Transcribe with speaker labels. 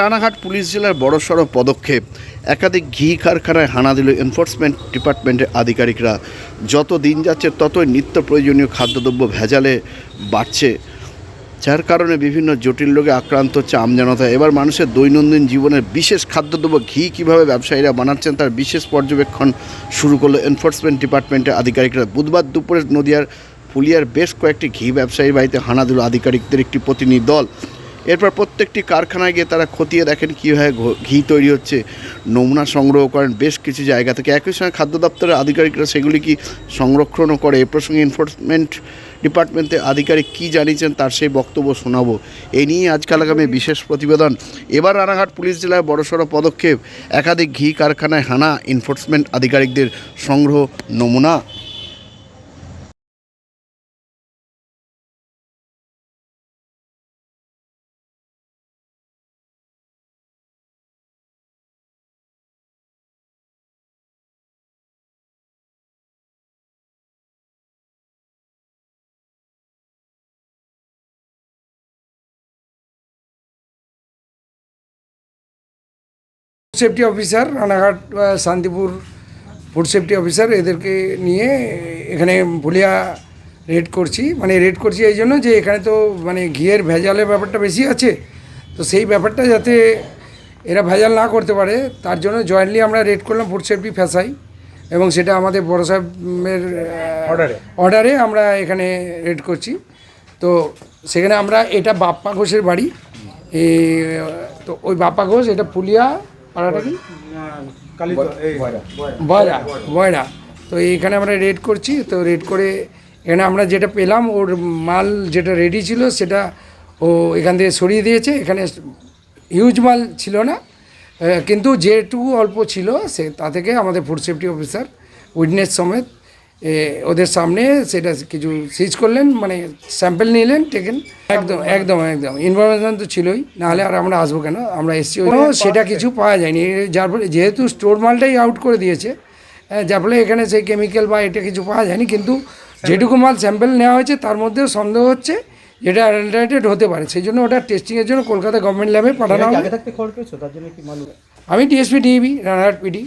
Speaker 1: Ranaghat police জেলার বড়সড় পদক্ষেপ। একাধিক ঘি কারখানায় হানা দিল এনফোর্সমেন্ট ডিপার্টমেন্টের আধিকারিকরা। যত দিন যাচ্ছে, ততই নিত্য প্রয়োজনীয় খাদ্যদ্রব্য ভেজালে বাড়ছে। যার কারণে বিভিন্ন জটিল রোগে আক্রান্ত হচ্ছে আমজনতা এবার মানুষের দৈনন্দিন জীবনের বিশেষ খাদ্যদ্রব্য, ঘি কীভাবে ব্যবসায়ীরা বানাচ্ছেন তার বিশেষ পর্যবেক্ষণ শুরু করল এনফোর্সমেন্ট ডিপার্টমেন্টের আধিকারিকরা। বুধবার দুপুরে নদিয়ার ফুলিয়ার বেশ কয়েকটি ঘি ব্যবসায়ীর বাড়িতে হানা দিল আধিকারিকদের একটি প্রতিনিধি দল। এরপর প্রত্যেকটি কারখানায় গিয়ে তারা খতিয়ে দেখেন কীভাবে ঘ- তৈরি হচ্ছে, নমুনা সংগ্রহ করেন, বেশ কিছু জায়গা থেকে একই সঙ্গে খাদ্য দপ্তরের আধিকারিকরা সেগুলি কি সংরক্ষণও করে, এ প্রসঙ্গে এনফোর্সমেন্ট ডিপার্টমেন্টের আধিকারিক কী জানিয়েছেন তার সেই বক্তব্য শোনাবো। এই নিয়ে আজকাল আগামী বিশেষ প্রতিবেদন। এবার রানাঘাট পুলিশ জেলায় বড়সড় পদক্ষেপ, একাধিক ঘি কারখানায় হানা এনফোর্সমেন্ট আধিকারিকদের সংগ্রহ নমুনা।
Speaker 2: Safety officer Ranaghat Shantipur food safety officer এদেরকে নিয়ে এখানে ভুলিয়া রেড করছি। মানে রেড করছি এই জন্য যে এখানে তো মানে ঘিয়ের ভেজালের ব্যাপারটা বেশি আছে। তো সেই ব্যাপারটা যাতে এরা ভেজাল না করতে পারে তার জন্য জয়েন্টলি আমরা রেড করলাম ফুড সেফটি ফ্যাসাই এবং সেটা আমাদের বড় সাহেবের অর্ডারে অর্ডারে আমরা এখানে রেড করছি। তো সেখানে আমরা এটা বাপ্পা ঘোষের বাড়ি। তো ওই বাপ্পা ঘোষ এটা পুলিয়া পাড়াটা কি? বয়রা। বয়রা। তো এখানে আমরা রেড করছি তো রেড করে এখানে আমরা যেটা পেলাম ওর মাল যেটা রেডি ছিল সেটা ও এখান থেকে সরিয়ে দিয়েছে। এখানে হিউজ মাল ছিল না কিন্তু যেটুকু অল্প ছিল সে তা থেকে আমাদের ফুড সেফটি অফিসার উইটনেস সমেত ওদের সামনে সেটা কিছু সিজ করলেন মানে স্যাম্পেল নিলেন টেকেন একদম একদম একদম। ইনফরমেশন তো ছিলই নাহলে আর আমরা আসব কেন? আমরা এসছি সেটা কিছু পাওয়া যায়নি। যার ফলে যেহেতু স্টোর মালটাই আউট করে দিয়েছে যার ফলে এখানে সেই কেমিক্যাল বা এটা কিছু পাওয়া যায়নি কিন্তু যেটুকু মাল স্যাম্পেল নেওয়া হয়েছে তার মধ্যেও সন্দেহ হচ্ছে যেটা অ্যাডাল্টারেটেড হতে পারে। সেই জন্য ওটা টেস্টিংয়ের জন্য কলকাতা গভর্নমেন্ট ল্যাবে পাঠানো হবে। আমি ডিএসপি ডিবি রানাঘাট পিডি